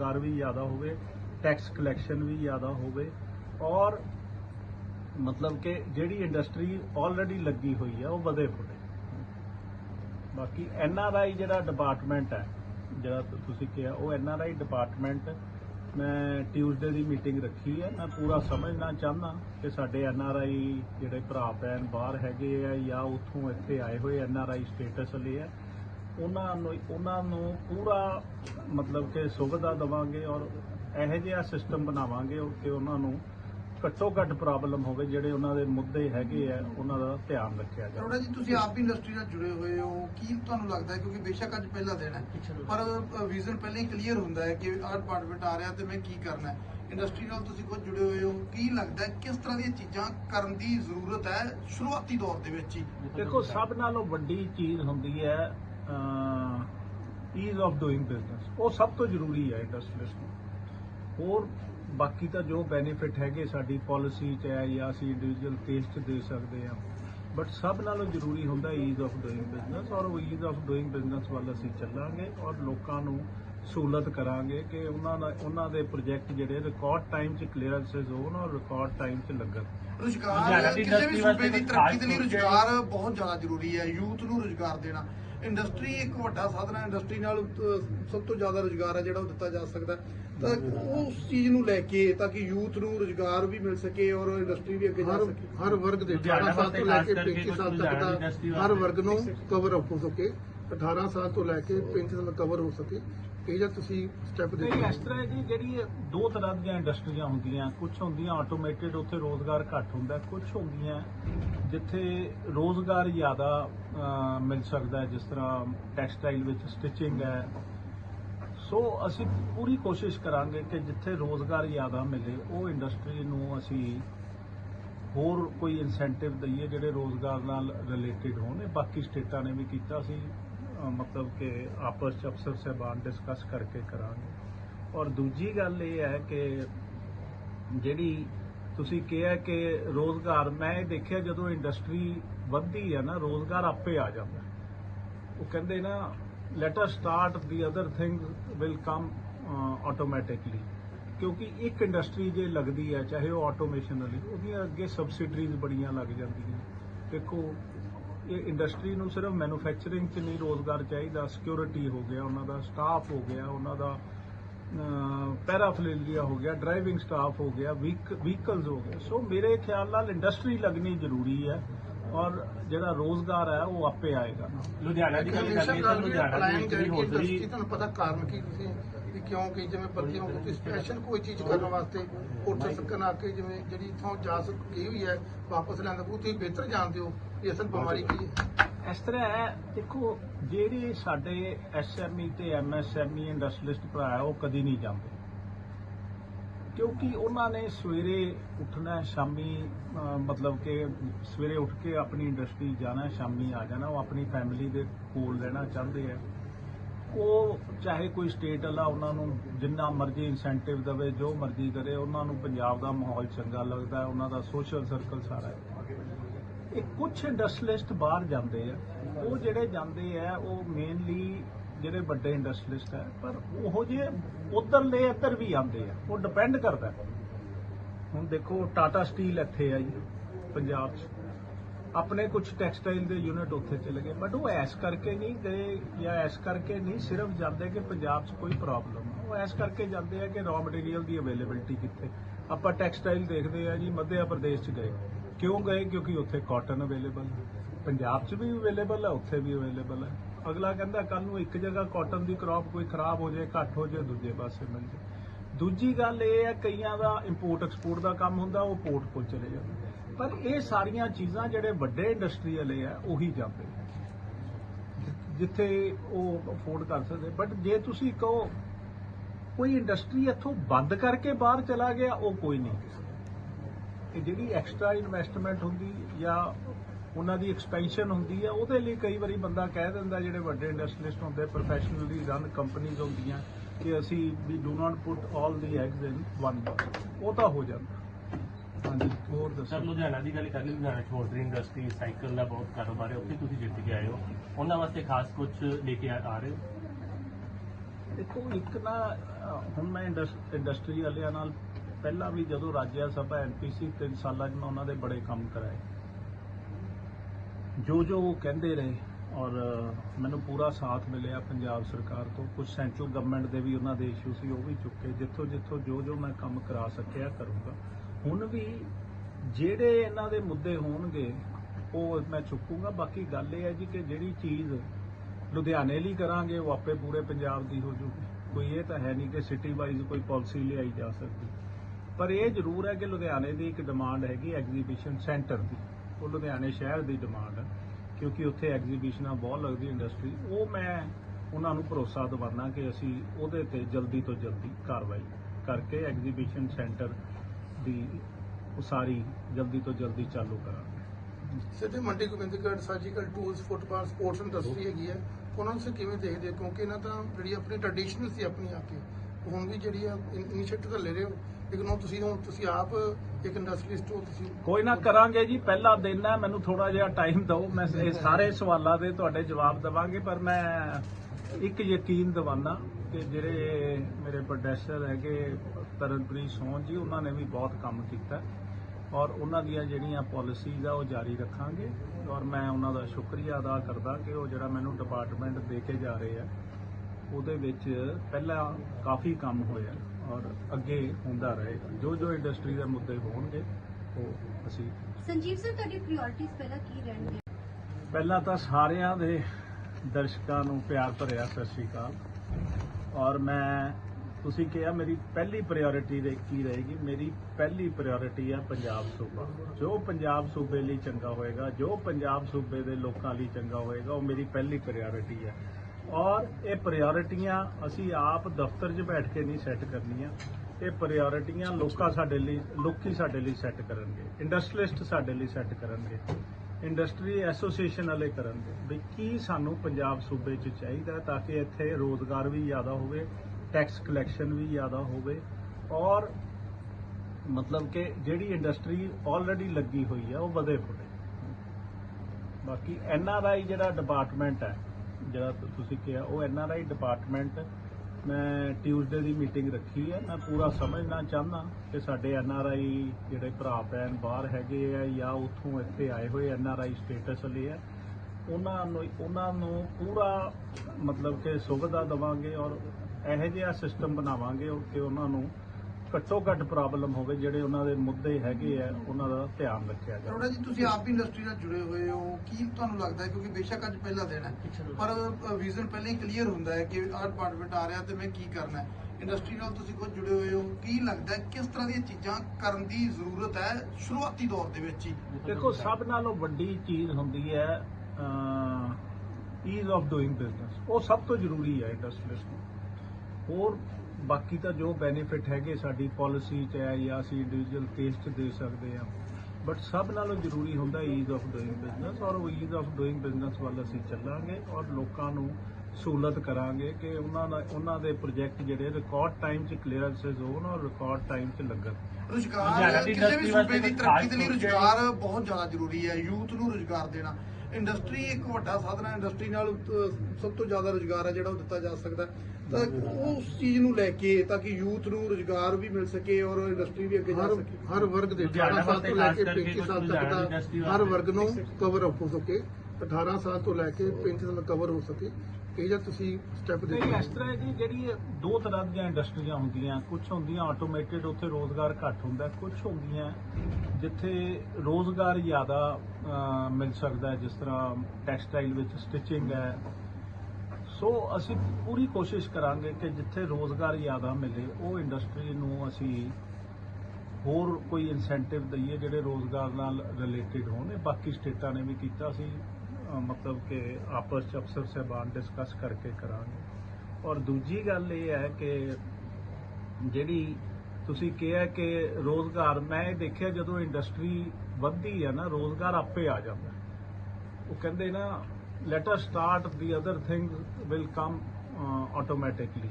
ਕਾਰ ਵੀ ਜ਼ਿਆਦਾ ਹੋਵੇ tax collection ਵੀ ਜ਼ਿਆਦਾ ਹੋਵੇ ਔਰ ਮਤਲਬ ਕਿ ਜਿਹੜੀ ਇੰਡਸਟਰੀ ਆਲਰੇਡੀ ਲੱਗੀ ਹੋਈ ਹੈ ਉਹ ਵਧੇ ਫੁੱਟੇ ਬਾਕੀ ਐਨ ਆਰ ਆਈ ਜਿਹੜਾ ਡਿਪਾਰਟਮੈਂਟ ਹੈ, ਜਿਹੜਾ ਤੁਸੀਂ ਕਿਹਾ, ਉਹ ਐਨ ਆਰ ਆਈ ਡਿਪਾਰਟਮੈਂਟ ਮੈਂ ਟਿਊਜ਼ਡੇ ਦੀ ਮੀਟਿੰਗ ਰੱਖੀ ਹੈ। ਮੈਂ ਪੂਰਾ ਸਮਝਣਾ ਚਾਹੁੰਦਾ ਕਿ ਸਾਡੇ ਐਨ ਆਰ ਆਈ ਜਿਹੜੇ ਭਰਾ ਭੈਣ ਬਾਹਰ ਹੈਗੇ ਆ ਜਾਂ ਉੱਥੋਂ ਇੱਥੇ ਆਏ ਹੋਏ ਐਨ ਆਰ ਆਈ ਸਟੇਟਸ ਲਈ ਹੈ ਉਹਨਾਂ ਨੂੰ ਉਹਨਾਂ ਨੂੰ ਪੂਰਾ ਮਤਲਬ ਕਿ ਸੁਵਿਧਾ ਦੇਵਾਂਗੇ ਔਰ ਇਹੋ ਜਿਹਾ ਸਿਸਟਮ ਬਣਾਵਾਂਗੇ ਕਿ ਉਹਨਾਂ ਨੂੰ ਘੱਟੋ ਘੱਟ ਪ੍ਰੋਬਲਮ ਹੋਵੇ ਜਿਹੜੇ ਉਹਨਾਂ ਦੇ ਮੁੱਦੇ ਹੈਗੇ ਆ ਉਹਨਾਂ ਦਾ ਧਿਆਨ ਰੱਖਿਆ ਜਾਵੇ। ਅਰੋੜਾ ਜੀ ਤੁਸੀਂ ਆਪ ਵੀ ਇੰਡਸਟਰੀ ਨਾਲ ਜੁੜੇ ਹੋਏ ਹੋ। ਕੀ ਤੁਹਾਨੂੰ ਲੱਗਦਾ ਹੈ? ਕਿਉਂਕਿ ਬੇਸ਼ੱਕ ਅੱਜ ਪਹਿਲਾ ਦਿਨ ਹੈ। ਪਰ ਵਿਜ਼ਨ ਪਹਿਲਾਂ ਹੀ ਕਲੀਅਰ ਹੁੰਦਾ ਹੈ ਕਿ ਆਹ ਡਿਪਾਰਟਮੈਂਟ ਆ ਰਿਹਾ ਤੇ ਮੈਂ ਕੀ ਕਰਨਾ ਹੈ। ਇੰਡਸਟਰੀ ਨਾਲ ਤੁਸੀਂ ਖੁਦ ਜੁੜੇ ਹੋਏ ਹੋ। ਕੀ ਲੱਗਦਾ ਹੈ? ਕਿਸ ਤਰ੍ਹਾਂ ਦੀਆਂ ਚੀਜ਼ਾਂ ਕਰਨ ਦੀ ਜ਼ਰੂਰਤ ਹੈ ਸ਼ੁਰੂਆਤੀ ਦੌਰ ਦੇ ਵਿੱਚ ਹੀ? ਦੇਖੋ ਸਭ ਨਾਲੋਂ ਵੱਡੀ ਚੀਜ਼ ਹੁੰਦੀ ਹੈ ਈਜ਼ ਆਫ ਡੂਇੰਗ ਬਿਜ਼ਨਸ ਉਹ ਸਭ ਤੋਂ ਜ਼ਰੂਰੀ ਹੈ ਇੰਡਸਟਰੀਜ਼ ਨੂੰ। ਹੋਰ ਬਾਕੀ ਤਾਂ ਜੋ ਬੈਨੀਫਿਟ ਹੈਗੇ ਸਾਡੀ ਪਾਲਿਸੀ ਚ ਹੈ ਜਾਂ ਅਸੀਂ ਇੰਡੀਵਿਜੂਅਲ ਕੇਸ ਚ ਦੇ ਸਕਦੇ ਹਾਂ। ਬਟ ਸਭ ਨਾਲੋਂ ਜ਼ਰੂਰੀ ਹੁੰਦਾ ਈਜ਼ ਆਫ ਡੂਇੰਗ ਬਿਜ਼ਨਸ ਔਰ ਉਹ ਈਜ਼ ਆਫ ਡੂਇੰਗ ਬਿਜ਼ਨਸ ਵੱਲ ਅਸੀਂ ਚੱਲਾਂਗੇ ਔਰ ਲੋਕਾਂ ਨੂੰ ਸਹੂਲਤ ਕਰਾਂਗੇ ਕਿ ਉਹਨਾਂ ਦਾ ਉਹਨਾਂ ਦੇ ਪ੍ਰੋਜੈਕਟ ਜਿਹੜੇ ਰਿਕਾਰਡ ਟਾਈਮ ਚ ਕਲੀਅਰੈਂਸਸ ਹੋਣ ਔਰ ਰਿਕਾਰਡ ਟਾਈਮ ਚ ਲੱਗਣ। ਰੁਜ਼ਗਾਰ ਕਿਸੇ ਵੀ ਸੂਬੇ ਦੀ ਤਰੱਕੀ ਦੇ ਲਈ ਰੁਜ਼ਗਾਰ ਬਹੁਤ ਜ਼ਿਆਦਾ ਜ਼ਰੂਰੀ ਹੈ। ਯੂਥ ਨੂੰ ਰੁਜ਼ਗਾਰ ਦੇਣਾ। ਇੰਡਸਟਰੀ ਇੱਕ ਵੱਡਾ ਸਾਧਨ ਹੈ ਇੰਡਸਟਰੀ ਨਾਲ ਸਭ ਤੋਂ ਜ਼ਿਆਦਾ ਰੁਜ਼ਗਾਰ ਹੈ ਜਿਹੜਾ ਉਹ ਦਿੱਤਾ ਜਾ ਸਕਦਾ। ਤਾਂ ਉਸ ਚੀਜ਼ ਨੂੰ ਲੈ ਕੇ ਤਾਂ ਕਿ ਯੂਥ ਨੂੰ ਰੁਜ਼ਗਾਰ ਵੀ ਮਿਲ ਸਕੇ ਔਰ ਇੰਡਸਟਰੀ ਵੀ ਅੱਗੇ ਜਾ ਸਕੇ ਹਰ ਵਰਗ ਦੇ ਲੁਧਿਆਣਾ 18 ਸਾਲ ਤੋਂ ਲੈ ਕੇ ਕਰਕੇ 35 ਸਾਲ ਤੱਕ ਦਾ ਹਰ ਵਰਗ ਨੂੰ ਕਵਰ ਅਪ ਹੋ ਸਕੇ 18 ਸਾਲ ਤੋਂ ਲੈ ਕੇ 35 ਸਾਲ ਕਵਰ ਹੋ ਸਕੇ। ਇਹ ਜਾਂ ਤੁਸੀਂ ਸਟੈਪ ਦੇ ਨਹੀਂ, ਇਸ ਤਰ੍ਹਾਂ ਹੈ ਜੀ ਜਿਹੜੀ ਦੋ ਤਰ੍ਹਾਂ ਦੀਆਂ ਇੰਡਸਟਰੀਆਂ ਹੁੰਦੀਆਂ ਕੁਝ ਹੁੰਦੀਆਂ ਆਟੋਮੇਟਿਡ ਉੱਥੇ ਰੋਜ਼ਗਾਰ ਘੱਟ ਹੁੰਦਾ ਕੁਝ ਹੁੰਦੀਆਂ ਜਿੱਥੇ ਰੋਜ਼ਗਾਰ ਜ਼ਿਆਦਾ ਮਿਲ ਸਕਦਾ ਜਿਸ ਤਰ੍ਹਾਂ ਟੈਕਸਟਾਈਲ ਵਿੱਚ ਸਟਿਚਿੰਗ ਹੈ। ਸੋ ਅਸੀਂ ਪੂਰੀ ਕੋਸ਼ਿਸ਼ ਕਰਾਂਗੇ ਕਿ ਜਿੱਥੇ ਰੋਜ਼ਗਾਰ ਜ਼ਿਆਦਾ ਮਿਲੇ, ਉਹ ਇੰਡਸਟਰੀ ਨੂੰ ਅਸੀਂ ਹੋਰ ਕੋਈ ਇਨਸੈਂਟਿਵ ਦਈਏ ਜਿਹੜੇ ਰੋਜ਼ਗਾਰ ਨਾਲ ਰਿਲੇਟਡ ਹੋਣ। ਬਾਕੀ ਸਟੇਟਾਂ ਨੇ ਵੀ ਕੀਤਾ ਸੀ। ਮਤਲਬ ਕਿ ਆਪਸ ਚ ਅਫਸਰ ਸਾਹਿਬਾਨ ਡਿਸਕਸ ਕਰਕੇ ਕਰਾਂਗੇ। ਔਰ ਦੂਜੀ ਗੱਲ ਇਹ ਹੈ ਕਿ ਜਿਹੜੀ ਤੁਸੀਂ ਕਿਹਾ ਕਿ ਰੋਜ਼ਗਾਰ, ਮੈਂ ਇਹ ਦੇਖਿਆ ਜਦੋਂ ਇੰਡਸਟਰੀ ਵੱਧਦੀ ਹੈ ਨਾ, ਰੋਜ਼ਗਾਰ ਆਪੇ ਆ ਜਾਂਦਾ। ਉਹ ਕਹਿੰਦੇ ਨਾ let us start the other things will come automatically ਕਿਉਂਕਿ ਇੱਕ ਇੰਡਸਟਰੀ ਜੇ ਲੱਗਦੀ ਹੈ ਚਾਹੇ ਉਹ ਆਟੋਮੇਸ਼ਨ ਵਾਲੀ ਉਹਦੀਆਂ ਅੱਗੇ ਸਬਸਿਡਰੀਜ਼ ਬੜੀਆਂ ਲੱਗ ਜਾਂਦੀਆਂ। ਦੇਖੋ ਇੰਡਸਟਰੀ ਨੂੰ ਸਿਰਫ ਮੈਨੂਫੈਕਚਰਿੰਗ 'ਚ ਨਹੀਂ ਰੋਜ਼ਗਾਰ ਚਾਹੀਦਾ ਸਿਕਿਉਰਿਟੀ ਹੋ ਗਿਆ ਉਹਨਾਂ ਦਾ ਸਟਾਫ ਹੋ ਗਿਆ ਉਹਨਾਂ ਦਾ ਪੈਰਾਫਿਲਰੀਆ ਹੋ ਗਿਆ ਡਰਾਈਵਿੰਗ ਸਟਾਫ ਹੋ ਗਿਆ ਵਹੀਕਲਸ ਹੋ ਗਏ। ਸੋ ਮੇਰੇ ਖਿਆਲ ਨਾਲ ਇੰਡਸਟਰੀ ਲੱਗਣੀ ਜ਼ਰੂਰੀ ਹੈ ਔਰ ਜਿਹੜਾ ਰੋਜ਼ਗਾਰ ਹੈ ਉਹ ਆਪੇ ਆਏਗਾ। ਲੁਧਿਆਣਾ ਦੀ ਗੱਲ ਕਰੀਏ ਤਾਂ ਲੁਧਿਆਣਾ ਦੀ ਇੰਡਸਟਰੀ ਤੁਹਾਨੂੰ ਪਤਾ ਕਾਰਨ ਕੀ ਤੁਸੀਂ ਵੀ ਕਿਉਂ ਕਿ ਜਿਵੇਂ ਬੱਚਿਆਂ ਨੂੰ ਤੁਸੀਂ ਸਪੈਸ਼ਲ ਕੋਈ ਚੀਜ਼ ਕਰਨ ਵਾਸਤੇ ਉੱਠ ਸਕਣ ਆ ਕੇ ਜਿਵੇਂ ਜਿਹੜੀ ਇਥੋਂ ਜਾ ਸਕੀ ਹੋਈ ਹੈ ਵਾਪਸ ਲੈਂਦਾ ਉਹ ਤੁਸੀਂ ਬਿਹਤਰ ਜਾਣਦੇ ਹੋ ਵੀ ਅਸਲ ਬਿਮਾਰੀ ਕੀ ਹੈ। ਇਸ ਤਰ੍ਹਾਂ ਹੈ ਦੇਖੋ ਜਿਹੜੇ ਸਾਡੇ ਐਸਐਮਈ ਤੇ ਐਮਐਸਐਮਈ ਇੰਡਸਟਰੀਲਿਸਟ ਭਰਾ ਹੈ ਉਹ ਕਦੀ ਨਹੀਂ ਜਾਂਦੇ। ਕਿਉਂਕਿ ਉਹਨਾਂ ਨੇ ਸਵੇਰੇ ਉੱਠਣਾ ਹੈ, ਸ਼ਾਮੀ ਮਤਲਬ ਕਿ ਸਵੇਰੇ ਉੱਠ ਕੇ ਆਪਣੀ ਇੰਡਸਟਰੀ ਜਾਣਾ ਹੈ, ਸ਼ਾਮੀ ਆ ਜਾਣਾ ਉਹ ਆਪਣੀ ਫੈਮਿਲੀ ਦੇ ਕੋਲ ਰਹਿਣਾ ਚਾਹੁੰਦੇ ਆ ਉਹ ਚਾਹੇ ਕੋਈ ਸਟੇਟ ਵਾਲਾ ਉਹਨਾਂ ਨੂੰ ਜਿੰਨਾ ਮਰਜ਼ੀ ਇਨਸੈਂਟਿਵ ਦੇਵੇ, ਜੋ ਮਰਜ਼ੀ ਕਰੇ, ਉਹਨਾਂ ਨੂੰ ਪੰਜਾਬ ਦਾ ਮਾਹੌਲ ਚੰਗਾ ਲੱਗਦਾ ਉਹਨਾਂ ਦਾ ਸੋਸ਼ਲ ਸਰਕਲ ਸਾਰਾ ਹੈ। ਇਹ ਕੁਝ ਇੰਡਸਟਰੀਲਿਸਟ ਬਾਹਰ ਜਾਂਦੇ ਆ। ਉਹ ਜਿਹੜੇ ਜਾਂਦੇ ਆ, ਉਹ ਮੇਨਲੀ ਜਿਹੜੇ ਵੱਡੇ ਇੰਡਸਟਰੀਲਿਸਟ ਹੈ, ਪਰ ਉਹੋ ਜਿਹੇ ਉਧਰਲੇ ਇੱਧਰ ਵੀ ਆਉਂਦੇ ਆ। ਉਹ ਡਿਪੈਂਡ ਕਰਦਾ। ਹੁਣ ਦੇਖੋ ਟਾਟਾ ਸਟੀਲ ਇੱਥੇ ਆ ਜੀ, ਪੰਜਾਬ 'ਚ। ਆਪਣੇ ਕੁਝ ਟੈਕਸਟਾਈਲ ਦੇ ਯੂਨਿਟ ਉੱਥੇ ਚਲੇ ਗਏ ਬਟ ਉਹ ਐਸ ਕਰਕੇ ਨਹੀਂ ਗਏ ਜਾਂ ਐਸ ਕਰਕੇ ਨਹੀਂ, ਸਿਰਫ ਜਾਂਦੇ ਕਿ ਪੰਜਾਬ 'ਚ ਕੋਈ ਪ੍ਰੋਬਲਮ ਹੈ ਉਹ ਐਸ ਕਰਕੇ ਜਾਂਦੇ ਆ ਕਿ ਰॉ ਮਟੀਰੀਅਲ ਦੀ ਅਵੇਲੇਬਿਲਟੀ ਕਿੱਥੇ। ਆਪਾਂ ਟੈਕਸਟਾਈਲ ਦੇਖਦੇ ਆ ਜੀ ਮੱਧਿਆ ਪ੍ਰਦੇਸ਼ 'ਚ ਗਏ। ਕਿਉਂ ਗਏ? ਕਿਉਂਕਿ ਉੱਥੇ ਕਾਟਨ ਅਵੇਲੇਬਲ ਪੰਜਾਬ 'ਚ ਵੀ ਅਵੇਲੇਬਲ ਹੈ ਉੱਥੇ ਵੀ ਅਵੇਲੇਬਲ ਹੈ ਅਗਲਾ ਕਹਿੰਦਾ ਕੱਲ ਨੂੰ ਇੱਕ ਜਗ੍ਹਾ ਕਾਟਨ ਦੀ ਕ੍ਰੌਪ ਕੋਈ ਖਰਾਬ ਹੋ ਜਾਏ, ਘੱਟ ਹੋ ਜਾਏ, ਦੂਜੇ ਪਾਸੇ ਮਿਲ ਜਾਏ। ਦੂਜੀ ਗੱਲ ਇਹ ਹੈ ਕਈਆਂ ਦਾ ਇੰਪੋਰਟ ਐਕਸਪੋਰਟ ਦਾ ਕੰਮ ਹੁੰਦਾ, ਉਹ ਪੋਰਟ ਕੋਲ ਚਲੇ ਜਾਂਦੇ ਪਰ ਇਹ ਸਾਰੀਆਂ ਚੀਜ਼ਾਂ ਜਿਹੜੇ ਵੱਡੇ ਇੰਡਸਟਰੀ ਵਾਲੇ ਆ, ਉਹੀ ਜਾਂਦੇ ਜਿੱਥੇ ਉਹ ਅਫੋਰਡ ਕਰ ਸਕਦੇ। ਬਟ ਜੇ ਤੁਸੀਂ ਕਹੋ, ਕੋਈ ਇੰਡਸਟਰੀ ਇੱਥੋਂ ਬੰਦ ਕਰਕੇ ਬਾਹਰ ਚਲਾ ਗਿਆ, ਉਹ ਕੋਈ ਨਹੀਂ ਇਹ ਜਿਹੜੀ ਐਕਸਟਰਾ ਇਨਵੈਸਟਮੈਂਟ ਹੁੰਦੀ ਜਾਂ ਉਹਨਾਂ ਦੀ ਐਕਸਪੈਂਸ਼ਨ ਹੁੰਦੀ ਹੈ ਉਹਦੇ ਲਈ ਕਈ ਵਾਰੀ ਬੰਦਾ ਕਹਿ ਦਿੰਦਾ, ਜਿਹੜੇ ਵੱਡੇ ਇੰਡਸਟਰੀਲਿਸਟ ਹੁੰਦੇ ਪ੍ਰੋਫੈਸ਼ਨਲੀ ਰਨ ਕੰਪਨੀਆਂ ਹੁੰਦੀਆਂ, ਕਿ ਅਸੀਂ ਵੀ do not put all the eggs in one basket ਉਹ ਤਾਂ ਹੋ ਜਾਂਦਾ। ਹਾਂਜੀ ਹੋਰ ਸਰ ਲੁਧਿਆਣਾ ਦੀ ਗੱਲ ਕਰ ਲਈ ਲੁਧਿਆਣਾ ਹੋਦਰੀ ਇੰਡਸਟਰੀ ਸਾਈਕਲ ਦਾ ਬਹੁਤ ਕਾਰੋਬਾਰ ਹੈ ਉੱਥੇ ਤੁਸੀਂ ਜਿੱਤ ਕੇ ਆਏ ਹੋ। ਉਹਨਾਂ ਵਾਸਤੇ ਖਾਸ ਕੁਝ ਲੈ ਕੇ ਆ ਰਹੇ ਹੋ? ਦੇਖੋ ਇੱਕ ਨਾ ਅਹ, ਹੁਣ ਮੈਂ ਇੰਡਸ- ਇੰਡਸਟਰੀ ਵਾਲਿਆਂ ਨਾਲ ਪਹਿਲਾਂ ਵੀ ਜਦੋਂ ਰਾਜਿਆ ਸਭਾ ਐਮਪੀਸੀ 3 ਸਾਲਾਂ 'ਚ ਮੈਂ ਉਹਨਾਂ ਦੇ ਬੜੇ ਕੰਮ ਕਰਾਏ। ਜੋ ਜੋ ਉਹ ਕਹਿੰਦੇ ਰਹੇ ਔਰ ਅਹ, ਮੈਨੂੰ ਪੂਰਾ ਸਾਥ ਮਿਲਿਆ ਪੰਜਾਬ ਸਰਕਾਰ ਤੋਂ। ਕੁਝ ਸੈਂਟਰਲ ਗਵਰਨਮੈਂਟ ਦੇ ਵੀ ਉਹਨਾਂ ਦੇ ਇਸ਼ੂ ਸੀ ਉਹ ਵੀ ਚੁੱਕੇ। ਜਿੱਥੋਂ ਜਿੱਥੋਂ ਜੋ ਜੋ ਮੈਂ ਕੰਮ ਕਰਾ ਸਕਿਆ ਕਰੂੰਗਾ ਹੁਣ ਵੀ ਜਿਹੜੇ ਇਹਨਾਂ ਦੇ ਮੁੱਦੇ ਹੋਣਗੇ, ਉਹ ਮੈਂ ਚੁੱਕੂਗਾ। ਬਾਕੀ ਗੱਲ ਇਹ ਹੈ ਜੀ ਕਿ ਜਿਹੜੀ ਚੀਜ਼ ਲੁਧਿਆਣੇ ਲਈ ਕਰਾਂਗੇ, ਉਹ ਆਪੇ ਪੂਰੇ ਪੰਜਾਬ ਦੀ ਹੋ ਜੂਗੀ। ਕੋਈ ਇਹ ਤਾਂ ਹੈ ਨਹੀਂ ਕਿ ਸਿਟੀ ਵਾਈਜ਼ ਕੋਈ ਪਾਲਿਸੀ ਲਿਆਈ ਜਾ ਸਕਦੀ। ਪਰ ਇਹ ਜ਼ਰੂਰ ਹੈ ਕਿ ਲੁਧਿਆਣੇ ਦੀ ਇੱਕ ਡਿਮਾਂਡ ਹੈਗੀ ਐਗਜ਼ੀਬਿਸ਼ਨ ਸੈਂਟਰ ਦੀ। ਉਹ ਲੁਧਿਆਣੇ ਸ਼ਹਿਰ ਦੀ ਡਿਮਾਂਡ ਹੈ ਕਿਉਂਕਿ ਉੱਥੇ ਐਗਜ਼ੀਬਿਸ਼ਨਾਂ ਬਹੁਤ ਲੱਗਦੀ ਇੰਡਸਟਰੀ ਉਹ ਮੈਂ ਉਹਨਾਂ ਨੂੰ ਭਰੋਸਾ ਦਿਵਾਨਾ ਕਿ ਅਸੀਂ ਉਹਦੇ ਤੇ ਜਲਦੀ ਤੋਂ ਜਲਦੀ ਕਾਰਵਾਈ ਕਰਕੇ ਐਗਜ਼ੀਬਿਸ਼ਨ ਸੈਂਟਰ ਦੀ ਉਸਾਰੀ ਜਲਦੀ ਤੋਂ ਜਲਦੀ ਚਾਲੂ ਕਰਾਂਗੇ। ਸਿੱਧੇ Mandi Gobindgarh surgical tools football sports industry ਹੈਗੀ ਹੈ। ਉਹਨਾਂ ਨੂੰ ਤੁਸੀਂ ਕਿਵੇਂ ਦੇਖਦੇ ਹੋ? ਕਿਉਂਕਿ ਇਹਨਾਂ ਤਾਂ ਜਿਹੜੀ ਆਪਣੀ ਟ੍ਰੈਡੀਸ਼ਨਲ ਸੀ ਆਪਣੀ ਆ ਕੇ ਹੁਣ ਵੀ ਜਿਹੜੀ ਆ ਇਨੀਸ਼ੀਏਟਿਵ ਤਾਂ ਲੈ ਰਹੇ ਹੋ। ਲੇਕਿਨ ਹੁਣ ਤੁਸੀਂ ਹੁਣ ਤੁਸੀਂ ਆਪ ਇੱਕ ਇੰਡਸਟਰੀਸਟ ਹੋ ਤੁਸੀਂ ਕੋਈ ਨਾ ਕਰਾਂਗੇ ਜੀ ਪਹਿਲਾ ਦਿਨ ਹੈ ਮੈਨੂੰ ਥੋੜਾ ਜਿਹਾ ਟਾਈਮ ਦਿਓ। ਮੈਂ ਇਹ ਸਾਰੇ ਸਵਾਲਾਂ ਦੇ ਤੁਹਾਡੇ ਜਵਾਬ ਦਵਾਂਗੇ ਪਰ ਮੈਂ ਇੱਕ ਯਕੀਨ ਦਿਵਾਨਾ ਕਿ ਜਿਹੜੇ ਮੇਰੇ ਪ੍ਰੋਡੈਸਰ ਹੈਗੇ ਤਰਨਪ੍ਰੀਤ ਸੋਹਣ ਜੀ ਉਹਨਾਂ ਨੇ ਵੀ ਬਹੁਤ ਕੰਮ ਕੀਤਾ। ਔਰ ਉਹਨਾਂ ਦੀਆਂ ਜਿਹੜੀਆਂ ਪਾਲਿਸੀਜ਼ ਆ ਉਹ ਜਾਰੀ ਰੱਖਾਂਗੇ। ਔਰ ਮੈਂ ਉਹਨਾਂ ਦਾ ਸ਼ੁਕਰੀਆ ਅਦਾ ਕਰਦਾ ਕਿ ਉਹ ਜਿਹੜਾ ਮੈਨੂੰ ਡਿਪਾਰਟਮੈਂਟ ਦੇ ਕੇ ਜਾ ਰਹੇ ਆ ਉਹਦੇ ਵਿੱਚ ਪਹਿਲਾਂ ਕਾਫੀ ਕੰਮ ਹੋਇਆ ਔਰ ਅੱਗੇ ਹੁੰਦਾ ਰਹੇਗਾ। ਜੋ ਜੋ ਇੰਡਸਟਰੀ ਦੇ ਮੁੱਦੇ ਹੋਣਗੇ ਉਹ ਅਸੀਂ ਸੰਜੀਵ ਸਰ ਤੁਹਾਡੀ ਪ੍ਰਾਇੋਰਟੀਜ਼ ਪਹਿਲਾਂ ਕੀ ਰਹਿਣਗੀਆਂ ਪਹਿਲਾਂ ਤਾਂ ਸਾਰਿਆਂ ਦੇ ਦਰਸ਼ਕਾਂ ਨੂੰ ਪਿਆਰ ਭਰਿਆ ਸਤਿ ਸ਼੍ਰੀ ਅਕਾਲ। ਔਰ ਮੈਂ ਤੁਸੀਂ ਕਿਹਾ ਮੇਰੀ ਪਹਿਲੀ ਪ੍ਰਾਇੋਰਟੀ ਦੇ ਕੀ ਰਹੇਗੀ? ਮੇਰੀ ਪਹਿਲੀ ਪ੍ਰਾਇੋਰਟੀ ਹੈ ਪੰਜਾਬ ਸੂਬਾ। ਜੋ ਪੰਜਾਬ ਸੂਬੇ ਲਈ ਚੰਗਾ ਹੋਏਗਾ, ਜੋ ਪੰਜਾਬ ਸੂਬੇ ਦੇ ਲੋਕਾਂ ਲਈ ਚੰਗਾ ਹੋਏਗਾ, ਉਹ ਮੇਰੀ ਪਹਿਲੀ ਪ੍ਰਾਇੋਰਟੀ ਹੈ ਔਰ ਇਹ ਪ੍ਰਾਇੋਰਟੀਆਂ ਅਸੀਂ ਆਪ ਦਫ਼ਤਰ 'ਚ ਬੈਠ ਕੇ ਨਹੀਂ ਸੈੱਟ ਕਰਨੀਆਂ। ਇਹ ਪ੍ਰਾਇੋਰਟੀਆਂ ਲੋਕਾਂ ਸਾਡੇ ਲਈ, ਲੋਕੀ ਸਾਡੇ ਲਈ ਸੈੱਟ ਕਰਨਗੇ। ਇੰਡਸਟਰੀਲਿਸਟ ਸਾਡੇ ਲਈ ਸੈੱਟ ਕਰਨਗੇ। ਇੰਡਸਟਰੀ ਐਸੋਸੀਏਸ਼ਨ ਵਾਲੇ ਕਰਨਗੇ। ਵੀ ਕੀ ਸਾਨੂੰ ਪੰਜਾਬ ਸੂਬੇ 'ਚ ਚਾਹੀਦਾ ਤਾਂ ਕਿ ਇੱਥੇ ਰੋਜ਼ਗਾਰ ਵੀ ਜ਼ਿਆਦਾ ਹੋਵੇ ਟੈਕਸ ਕਲੈਕਸ਼ਨ ਵੀ ਜ਼ਿਆਦਾ ਹੋਵੇ ਔਰ ਮਤਲਬ ਕਿ ਜਿਹੜੀ ਇੰਡਸਟਰੀ ਆਲਰੇਡੀ ਲੱਗੀ ਹੋਈ ਹੈ ਉਹ ਵਧੇ ਫੁੱਲੇ ਬਾਕੀ ਐਨ ਆਰ ਆਈ ਜਿਹੜਾ ਡਿਪਾਰਟਮੈਂਟ ਹੈ, ਜਿਹੜਾ ਤੁਸੀਂ ਕਿਹਾ, ਉਹ ਐਨ ਆਰ ਆਈ ਡਿਪਾਰਟਮੈਂਟ ਮੈਂ ਟਿਊਜ਼ਡੇ ਦੀ ਮੀਟਿੰਗ ਰੱਖੀ ਹੈ ਮੈਂ ਪੂਰਾ ਸਮਝਣਾ ਚਾਹੁੰਦਾ ਕਿ ਸਾਡੇ ਐਨ ਆਰ ਆਈ ਜਿਹੜੇ ਭਰਾ ਭੈਣ ਬਾਹਰ ਹੈਗੇ ਆ ਜਾਂ ਉੱਥੋਂ ਇੱਥੇ ਆਏ ਹੋਏ ਐਨ ਆਰ ਆਈ ਸਟੇਟਸ ਲਈ ਆ, ਉਹਨਾਂ ਨੂੰ ਉਹਨਾਂ ਨੂੰ ਪੂਰਾ ਮਤਲਬ ਕਿ ਸੁਵਿਧਾ ਦੇਵਾਂਗੇ ਔਰ ਇਹੋ ਜਿਹਾ ਸਿਸਟਮ ਬਣਾਵਾਂਗੇ ਕਿ ਉਹਨਾਂ ਨੂੰ ਘੱਟੋ ਘੱਟ ਪ੍ਰੋਬਲਮ ਹੋਵੇ ਜਿਹੜੇ ਉਹਨਾਂ ਦੇ ਮੁੱਦੇ ਹੈਗੇ ਆ ਉਹਨਾਂ ਦਾ ਧਿਆਨ ਰੱਖਿਆ ਜਾਵੇ। ਅਰੋੜਾ ਜੀ ਤੁਸੀਂ ਆਪ ਵੀ ਇੰਡਸਟਰੀ ਨਾਲ ਜੁੜੇ ਹੋਏ ਹੋ। ਕੀ ਤੁਹਾਨੂੰ ਲੱਗਦਾ ਹੈ ਕਿਉਂਕਿ ਬੇਸ਼ੱਕ ਅੱਜ ਪਹਿਲਾ ਦਿਨ ਹੈ ਪਰ ਵਿਜ਼ਨ ਪਹਿਲਾਂ ਹੀ ਕਲੀਅਰ ਹੁੰਦਾ ਹੈ ਕਿ ਆਹ ਡਿਪਾਰਟਮੈਂਟ ਆ ਰਿਹਾ ਤੇ ਮੈਂ ਕੀ ਕਰਨਾ ਹੈ। ਇੰਡਸਟਰੀ ਨਾਲ ਤੁਸੀਂ ਖੁਦ ਜੁੜੇ ਹੋਏ ਹੋ। ਕੀ ਲੱਗਦਾ ਹੈ ਕਿਸ ਤਰ੍ਹਾਂ ਦੀਆਂ ਚੀਜ਼ਾਂ ਕਰਨ ਦੀ ਜ਼ਰੂਰਤ ਹੈ ਸ਼ੁਰੂਆਤੀ ਦੌਰ ਦੇ ਵਿੱਚ ਹੀ? ਦੇਖੋ ਸਭ ਨਾਲੋਂ ਵੱਡੀ ਚੀਜ਼ ਹੁੰਦੀ ਹੈ ਈਜ਼ ਆਫ ਡੂਇੰਗ ਬਿਜ਼ਨਸ ਉਹ ਸਭ ਤੋਂ ਜ਼ਰੂਰੀ ਹੈ ਇੰਡਸਟਰੀਲਿਸਟ ਨੂੰ। ਹੋਰ ਬਾਕੀ ਤਾਂ ਜੋ ਬੈਨੀਫਿਟ ਹੈਗੇ ਸਾਡੀ ਪਾਲਿਸੀ ਚ ਹੈ ਜਾਂ ਅਸੀਂ ਇੰਡੀਵਿਜੂਅਲ ਕੇਸ ਚ ਦੇ ਸਕਦੇ ਹਾਂ ਬਟ ਸਭ ਨਾਲੋਂ ਜ਼ਰੂਰੀ ਹੁੰਦਾ ਈਜ਼ ਆਫ ਡੂਇੰਗ ਬਿਜ਼ਨਸ ਔਰ ਉਹ ਈਜ਼ ਆਫ ਡੂਇੰਗ ਬਿਜ਼ਨਸ ਵੱਲ ਅਸੀਂ ਚੱਲਾਂਗੇ ਔਰ ਲੋਕਾਂ ਨੂੰ ਸਹੂਲਤ ਕਰਾਂਗੇ ਕਿ ਉਹਨਾਂ ਦਾ ਉਹਨਾਂ ਦੇ ਪ੍ਰੋਜੈਕਟ ਜਿਹੜੇ ਰਿਕਾਰਡ ਟਾਈਮ ਚ ਕਲੀਅਰੈਂਸਸ ਹੋਣ ਔਰ ਰਿਕਾਰਡ ਟਾਈਮ ਚ ਲੱਗਣ ਰੁਜ਼ਗਾਰ ਕਿਸੇ ਵੀ ਸੂਬੇ ਦੀ ਤਰੱਕੀ ਦੇ ਲਈ? ਰੁਜ਼ਗਾਰ ਬਹੁਤ ਜ਼ਿਆਦਾ ਜ਼ਰੂਰੀ ਹੈ ਯੂਥ ਨੂੰ ਰੁਜ਼ਗਾਰ ਦੇਣਾ ਇੰਡਸਟਰੀ ਇੱਕ ਵੱਡਾ ਸਾਧਨ ਹੈ ਇੰਡਸਟਰੀ ਨਾਲ ਸਭ ਤੋਂ ਜ਼ਿਆਦਾ ਰੁਜ਼ਗਾਰ ਹੈ ਜਿਹੜਾ ਉਹ ਦਿੱਤਾ ਜਾ ਸਕਦਾ ਹੈ। ਤਾਂ ਉਸ ਚੀਜ਼ ਨੂੰ ਲੈ ਕੇ ਤਾਂ ਕਿ ਯੂਥ ਨੂੰ ਰੁਜ਼ਗਾਰ ਵੀ ਮਿਲ ਸਕੇ ਔਰ ਇੰਡਸਟਰੀ ਵੀ ਅੱਗੇ ਜਾ ਹਰ ਸਕੇ। ਹਰ ਵਰਗ ਦੇ 18 ਸਾਲ ਤੋਂ ਲੈ ਕੇ 35 ਸਾਲ ਤੱਕ ਦਾ ਹਰ ਵਰਗ ਨੂੰ ਕਵਰ ਅਪ ਹੋ ਸਕੇ। 18 ਸਾਲ ਤੋਂ ਲੈ ਕੇ 35 ਸਾਲ ਤੱਕ ਕਵਰ ਹੋ ਸਕੇ। ਇਹ ਜਾਂ ਤੁਸੀਂ ਸਟੈਪ ਨਹੀਂ ਇਸ ਤਰ੍ਹਾਂ ਹੈ ਜੀ ਜਿਹੜੀ ਦੋ ਤਰ੍ਹਾਂ ਦੀਆਂ ਇੰਡਸਟਰੀਆਂ ਹੁੰਦੀਆਂ ਕੁਝ ਹੁੰਦੀਆਂ ਆਟੋਮੇਟਿਡ ਉੱਥੇ ਰੋਜ਼ਗਾਰ ਘੱਟ ਹੁੰਦਾ ਕੁਝ ਹੁੰਦੀਆਂ ਜਿੱਥੇ ਰੋਜ਼ਗਾਰ ਜ਼ਿਆਦਾ ਅਹ, ਮਿਲ ਸਕਦਾ ਹੈ, ਜਿਸ ਤਰ੍ਹਾਂ ਟੈਕਸਟਾਈਲ ਵਿੱਚ ਸਟਿਚਿੰਗ ਹੈ। ਸੋ ਅਸੀਂ ਪੂਰੀ ਕੋਸ਼ਿਸ਼ ਕਰਾਂਗੇ ਕਿ ਜਿੱਥੇ ਰੋਜ਼ਗਾਰ ਜ਼ਿਆਦਾ ਮਿਲੇ ਉਹ ਇੰਡਸਟਰੀ ਨੂੰ ਅਸੀਂ ਹੋਰ ਕੋਈ ਇਨਸੈਂਟਿਵ ਦਈਏ ਜਿਹੜੇ ਰੋਜ਼ਗਾਰ ਨਾਲ ਰਿਲੇਟਡ ਹੋਣ। ਇਹ ਬਾਕੀ ਸਟੇਟਾਂ ਨੇ ਵੀ ਕੀਤਾ ਸੀ। ਮਤਲਬ ਕਿ ਆਪਸ ਚ ਅਫਸਰ ਸਾਹਿਬਾਨ ਡਿਸਕਸ ਕਰਕੇ ਕਰਾਂਗੇ। ਔਰ ਦੂਜੀ ਗੱਲ ਇਹ ਹੈ ਕਿ ਜਿਹੜੀ ਤੁਸੀਂ ਕਿਹਾ ਕਿ ਰੋਜ਼ਗਾਰ, ਮੈਂ ਇਹ ਦੇਖਿਆ ਜਦੋਂ ਇੰਡਸਟਰੀ ਵੱਧਦੀ ਹੈ ਨਾ, ਰੋਜ਼ਗਾਰ ਆਪੇ ਆ ਜਾਂਦਾ। ਉਹ ਕਹਿੰਦੇ ਨਾ let us start the other things will come automatically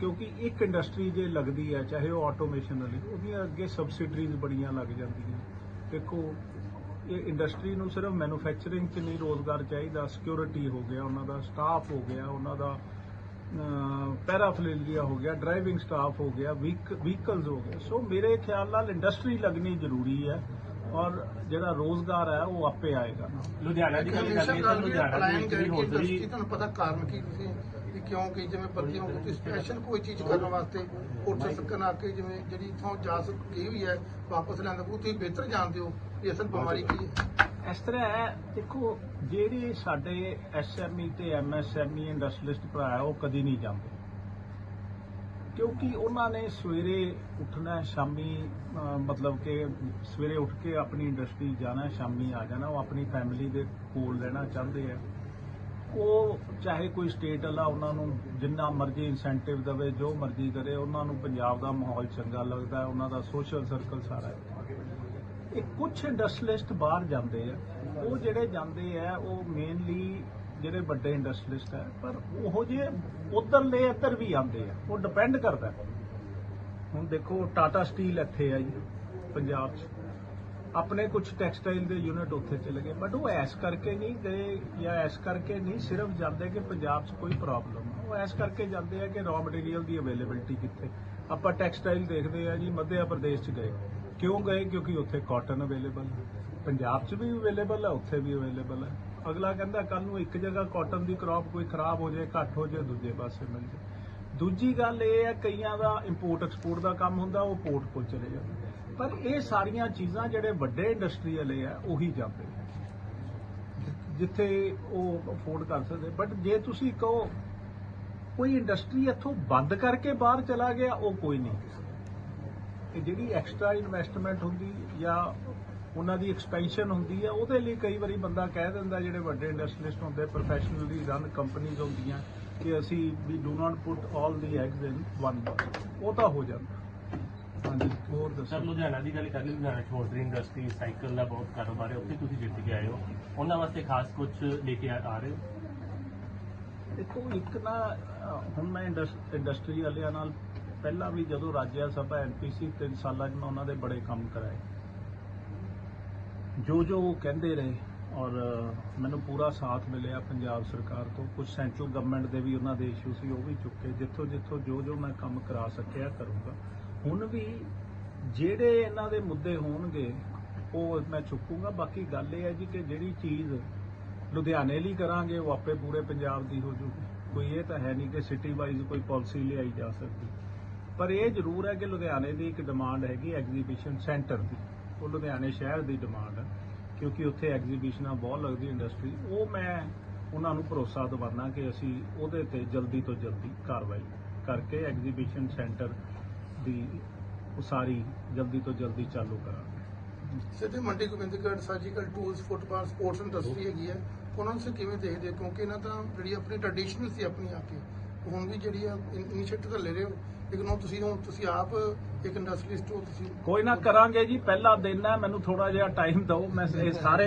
ਕਿਉਂਕਿ ਇੱਕ ਇੰਡਸਟਰੀ ਜੇ ਲੱਗਦੀ ਹੈ ਚਾਹੇ ਉਹ ਆਟੋਮੇਸ਼ਨ ਵਾਲੀ ਉਹਦੀਆਂ ਅੱਗੇ ਸਬਸਿਡਰੀਜ਼ ਬੜੀਆਂ ਲੱਗ ਜਾਂਦੀਆਂ। ਦੇਖੋ ਇੰਡਸਟਰੀ ਨੂੰ ਸਿਰਫ ਮੈਨੂਫੈਕਚਰਿੰਗ 'ਚ ਨਹੀਂ ਰੋਜ਼ਗਾਰ ਚਾਹੀਦਾ ਸਿਕਿਉਰਿਟੀ ਹੋ ਗਿਆ ਉਹਨਾਂ ਦਾ ਸਟਾਫ ਹੋ ਗਿਆ ਉਹਨਾਂ ਦਾ ਪੈਰਾਫਲੇਰੀਆ ਹੋ ਗਿਆ ਡਰਾਈਵਿੰਗ ਸਟਾਫ ਹੋ ਗਿਆ ਵਹੀਕਲਸ ਹੋ ਗਏ। ਸੋ ਮੇਰੇ ਖਿਆਲ ਨਾਲ ਇੰਡਸਟਰੀ ਲੱਗਣੀ ਜ਼ਰੂਰੀ ਹੈ ਔਰ ਜਿਹੜਾ ਰੋਜ਼ਗਾਰ ਹੈ ਉਹ ਆਪੇ ਆਏਗਾ। ਲੁਧਿਆਣਾ ਦੀ ਗੱਲ ਕਰ ਲਈਏ ਤਾਂ ਲੁਧਿਆਣਾ ਦੇ ਇੰਡਸਟਰੀ ਤੁਹਾਨੂੰ ਪਤਾ ਕਾਰਨ ਕੀ ਤੁਸੀਂ ਵੀ ਕਿਉਂ ਜਿਵੇਂ? ਬੱਤੀਆਂ ਨੂੰ ਤੁਸੀਂ ਸਪੈਸ਼ਲ ਕੋਈ ਚੀਜ਼ ਕਰਨ ਵਾਸਤੇ ਉੱਥੇ ਸਕਣ ਆ ਕੇ ਜਿਵੇਂ ਜਿਹੜੀ ਇਥੋਂ ਜਾ ਸਕ ਗਈ ਹੈ, ਵਾਪਸ ਲੈਂਦਾ ਉਹ ਤੁਸੀਂ ਬਿਹਤਰ ਜਾਣਦੇ ਹੋ ਵੀ ਅਸਲ ਬਿਮਾਰੀ ਕੀ ਹੈ। ਇਸ ਤਰ੍ਹਾਂ ਹੈ, ਦੇਖੋ, ਜਿਹੜੇ ਸਾਡੇ ਐਸਐਮਈ ਤੇ ਐਮਐਸਐਮਈ ਇੰਡਸਟਰੀਲਿਸਟ ਭਰਾ ਉਹ ਕਦੀ ਨਹੀਂ ਜਾਂਦੇ। ਕਿਉਂਕਿ ਉਹਨਾਂ ਨੇ ਸਵੇਰੇ ਉੱਠਣਾ ਸ਼ਾਮੀ ਮਤਲਬ ਕਿ ਸਵੇਰੇ ਉੱਠ ਕੇ ਆਪਣੀ ਇੰਡਸਟਰੀ ਜਾਣਾ ਸ਼ਾਮੀ ਆ ਜਾਣਾ, ਉਹ ਆਪਣੀ ਫੈਮਿਲੀ ਦੇ ਕੋਲ ਰਹਿਣਾ ਚਾਹੁੰਦੇ ਆ ਉਹ ਚਾਹੇ ਕੋਈ ਸਟੇਟ ਵਾਲਾ ਉਹਨਾਂ ਨੂੰ ਜਿੰਨਾ ਮਰਜ਼ੀ ਇਨਸੈਂਟਿਵ ਦੇਵੇ, ਜੋ ਮਰਜ਼ੀ ਕਰੇ, ਉਹਨਾਂ ਨੂੰ ਪੰਜਾਬ ਦਾ ਮਾਹੌਲ ਚੰਗਾ ਲੱਗਦਾ ਉਹਨਾਂ ਦਾ ਸੋਸ਼ਲ ਸਰਕਲ ਸਾਰਾ ਇਹ ਕੁਝ ਇੰਡਸਟਰੀਲਿਸਟ ਬਾਹਰ ਜਾਂਦੇ ਆ। ਉਹ ਜਿਹੜੇ ਜਾਂਦੇ ਆ, ਉਹ ਮੇਨਲੀ ਜਿਹੜੇ ਵੱਡੇ ਇੰਡਸਟਰੀਲਿਸਟ ਆ ਪਰ ਉਹੋ ਜੇ ਉਧਰਲੇ ਇੱਧਰ ਵੀ ਆਉਂਦੇ ਆ। ਉਹ ਡਿਪੈਂਡ ਕਰਦਾ। ਹੁਣ ਦੇਖੋ ਟਾਟਾ ਸਟੀਲ ਇੱਥੇ ਆ ਜੀ, ਪੰਜਾਬ 'ਚ। ਆਪਣੇ ਕੁਝ ਟੈਕਸਟਾਈਲ ਦੇ ਯੂਨਿਟ ਉੱਥੇ ਚਲੇ ਗਏ ਬਟ ਉਹ ਐਸ ਕਰਕੇ ਨਹੀਂ ਗਏ ਜਾਂ ਐਸ ਕਰਕੇ ਨਹੀਂ, ਸਿਰਫ ਜਾਂਦੇ ਕਿ ਪੰਜਾਬ 'ਚ ਕੋਈ ਪ੍ਰੋਬਲਮ ਹੈ ਉਹ ਐਸ ਕਰਕੇ ਜਾਂਦੇ ਆ ਕਿ ਰॉ ਮਟੀਰੀਅਲ ਦੀ ਅਵੇਲੇਬਿਲਟੀ ਕਿੱਥੇ। ਆਪਾਂ ਟੈਕਸਟਾਈਲ ਦੇਖਦੇ ਆ ਜੀ ਮੱਧਿਆ ਪ੍ਰਦੇਸ਼ 'ਚ ਗਏ। ਕਿਉਂ ਗਏ? ਕਿਉਂਕਿ ਉੱਥੇ ਕਾਟਨ ਅਵੇਲੇਬਲ ਪੰਜਾਬ 'ਚ ਵੀ ਅਵੇਲੇਬਲ ਹੈ ਉੱਥੇ ਵੀ ਅਵੇਲੇਬਲ ਹੈ ਅਗਲਾ ਕਹਿੰਦਾ ਕੱਲ ਨੂੰ ਇੱਕ ਜਗ੍ਹਾ ਕਾਟਨ ਦੀ ਕ੍ਰੌਪ ਕੋਈ ਖਰਾਬ ਹੋ ਜਾਏ, ਘੱਟ ਹੋ ਜਾਏ, ਦੂਜੇ ਪਾਸੇ ਮਿਲ ਜਾਏ। ਦੂਜੀ ਗੱਲ ਇਹ ਹੈ ਕਈਆਂ ਦਾ ਇੰਪੋਰਟ ਐਕਸਪੋਰਟ ਦਾ ਕੰਮ ਹੁੰਦਾ, ਉਹ ਪੋਰਟ ਕੋਲ ਚਲੇ ਜਾਂਦੇ ਪਰ ਇਹ ਸਾਰੀਆਂ ਚੀਜ਼ਾਂ ਜਿਹੜੇ ਵੱਡੇ ਇੰਡਸਟਰੀ ਵਾਲੇ ਆ, ਉਹੀ ਜਾਂਦੇ ਆ। ਜਿੱਥੇ ਉਹ ਅਫੋਰਡ ਕਰ ਸਕਦੇ। ਬਟ ਜੇ ਤੁਸੀਂ ਕਹੋ, ਕੋਈ ਇੰਡਸਟਰੀ ਇੱਥੋਂ ਬੰਦ ਕਰਕੇ ਬਾਹਰ ਚਲਾ ਗਿਆ, ਉਹ ਕੋਈ ਨਹੀਂ। ਇਹ ਜਿਹੜੀ ਐਕਸਟਰਾ ਇਨਵੈਸਟਮੈਂਟ ਹੁੰਦੀ ਜਾਂ ਉਹਨਾਂ ਦੀ ਐਕਸਪੈਂਸ਼ਨ ਹੁੰਦੀ ਹੈ ਉਹਦੇ ਲਈ ਕਈ ਵਾਰੀ ਬੰਦਾ ਕਹਿ ਦਿੰਦਾ, ਜਿਹੜੇ ਵੱਡੇ ਇੰਡਸਟਰੀਲਿਸਟ ਹੁੰਦੇ ਪ੍ਰੋਫੈਸ਼ਨਲੀ ਰਨ ਕੰਪਨੀਆਂ ਹੁੰਦੀਆਂ, ਕਿ ਅਸੀਂ ਵੀ do not put all the eggs in one basket ਉਹ ਤਾਂ ਹੋ ਜਾਂਦਾ। ਹਾਂਜੀ ਹੋਰ ਸਰ ਲੁਧਿਆਣਾ ਦੀ ਗੱਲ ਕਰ ਲਈ ਲੁਧਿਆਣਾ ਹੌਜ਼ਰੀ ਇੰਡਸਟਰੀ ਸਾਈਕਲ ਦਾ ਬਹੁਤ ਕਾਰੋਬਾਰ ਹੈ ਉੱਥੇ ਤੁਸੀਂ ਜਿੱਤ ਕੇ ਆਏ ਹੋ। ਉਹਨਾਂ ਵਾਸਤੇ ਖਾਸ ਕੁਝ ਲੈ ਕੇ ਆ ਰਹੇ ਹੋ? ਦੇਖੋ ਇੱਕ ਨਾ ਅਹ, ਹੁਣ ਮੈਂ ਇੰਡਸ- ਇੰਡਸਟਰੀ ਵਾਲਿਆਂ ਨਾਲ ਪਹਿਲਾਂ ਵੀ ਜਦੋਂ ਰਾਜਿਆ ਸਭਾ ਐਮਪੀਸੀ 3 ਸਾਲਾਂ 'ਚ ਮੈਂ ਉਹਨਾਂ ਦੇ ਬੜੇ ਕੰਮ ਕਰਾਏ। ਜੋ ਜੋ ਉਹ ਕਹਿੰਦੇ ਰਹੇ ਔਰ ਅਹ, ਮੈਨੂੰ ਪੂਰਾ ਸਾਥ ਮਿਲਿਆ ਪੰਜਾਬ ਸਰਕਾਰ ਤੋਂ। ਕੁਝ ਸੈਂਟਰਲ ਗਵਰਨਮੈਂਟ ਦੇ ਵੀ ਉਹਨਾਂ ਦੇ ਇਸ਼ੂ ਸੀ ਉਹ ਵੀ ਚੁੱਕੇ। ਜਿੱਥੋਂ ਜਿੱਥੋਂ ਜੋ ਜੋ ਮੈਂ ਕੰਮ ਕਰਾ ਸਕਿਆ ਕਰੂੰਗਾ ਹੁਣ ਵੀ ਜਿਹੜੇ ਇਹਨਾਂ ਦੇ ਮੁੱਦੇ ਹੋਣਗੇ, ਉਹ ਮੈਂ ਚੁੱਕੂਗਾ ਬਾਕੀ ਗੱਲ ਇਹ ਹੈ ਜੀ ਕਿ ਜਿਹੜੀ ਚੀਜ਼ ਲੁਧਿਆਣੇ ਲਈ ਕਰਾਂਗੇ, ਉਹ ਆਪੇ ਪੂਰੇ ਪੰਜਾਬ ਦੀ ਹੋ ਜੂਗੀ। ਕੋਈ ਇਹ ਤਾਂ ਹੈ ਨਹੀਂ ਕਿ ਸਿਟੀ ਵਾਈਜ਼ ਕੋਈ ਪਾਲਿਸੀ ਲਿਆਈ ਜਾ ਸਕਦੀ। ਪਰ ਇਹ ਜ਼ਰੂਰ ਹੈ ਕਿ ਲੁਧਿਆਣੇ ਦੀ ਇੱਕ ਡਿਮਾਂਡ ਹੈਗੀ ਐਗਜ਼ੀਬਿਸ਼ਨ ਸੈਂਟਰ ਦੀ। ਉਹ ਲੁਧਿਆਣੇ ਸ਼ਹਿਰ ਦੀ ਡਿਮਾਂਡ ਹੈ, ਕਿਉਂਕਿ ਉੱਥੇ ਐਗਜ਼ੀਬਿਸ਼ਨਾਂ ਬਹੁਤ ਲੱਗਦੀ ਇੰਡਸਟਰੀ ਉਹ ਮੈਂ ਉਹਨਾਂ ਨੂੰ ਭਰੋਸਾ ਦਿਵਾਨਾ ਕਿ ਅਸੀਂ ਉਹਦੇ ਤੇ ਜਲਦੀ ਤੋਂ ਜਲਦੀ ਕਾਰਵਾਈ ਕਰਕੇ ਐਗਜ਼ੀਬਿਸ਼ਨ ਸੈਂਟਰ ਦੀ ਉਸਾਰੀ ਜਲਦੀ ਤੋਂ ਜਲਦੀ ਚਾਲੂ ਕਰਾਂਗੇ। ਸਿੱਧੇ Mandi Gobindgarh surgical tools football sports industry ਹੈਗੀ ਹੈ। ਉਹਨਾਂ ਨੂੰ ਕਿਵੇਂ ਦੇਖਦੇ ਹੋ? ਕਿਉਂਕਿ ਇਹਨਾਂ ਤਾਂ ਜਿਹੜੀ ਆਪਣੀ ਟ੍ਰੈਡੀਸ਼ਨਲ ਸੀ ਆਪਣੀ ਆ ਕੇ। ਹੁਣ ਵੀ ਜਿਹੜੀ ਆ ਇਨੀਸ਼ੀਏਟਿਵ ਤਾਂ ਲੈ ਰਹੇ ਹੋ। ਲੇਕਿਨ ਹੁਣ ਤੁਸੀਂ ਹੁਣ ਤੁਸੀਂ ਆਪ ਇੱਕ ਇੰਡਸਟਰੀਲਿਸਟ ਹੋ ਤੁਸੀਂ ਕੋਈ ਨਾ ਕਰਾਂਗੇ ਜੀ ਪਹਿਲਾ ਦਿਨ ਹੈ। ਮੈਨੂੰ ਥੋੜਾ ਜਿਹਾ ਟਾਈਮ ਦਿਓ। ਮੈਂ ਇਹ ਸਾਰੇ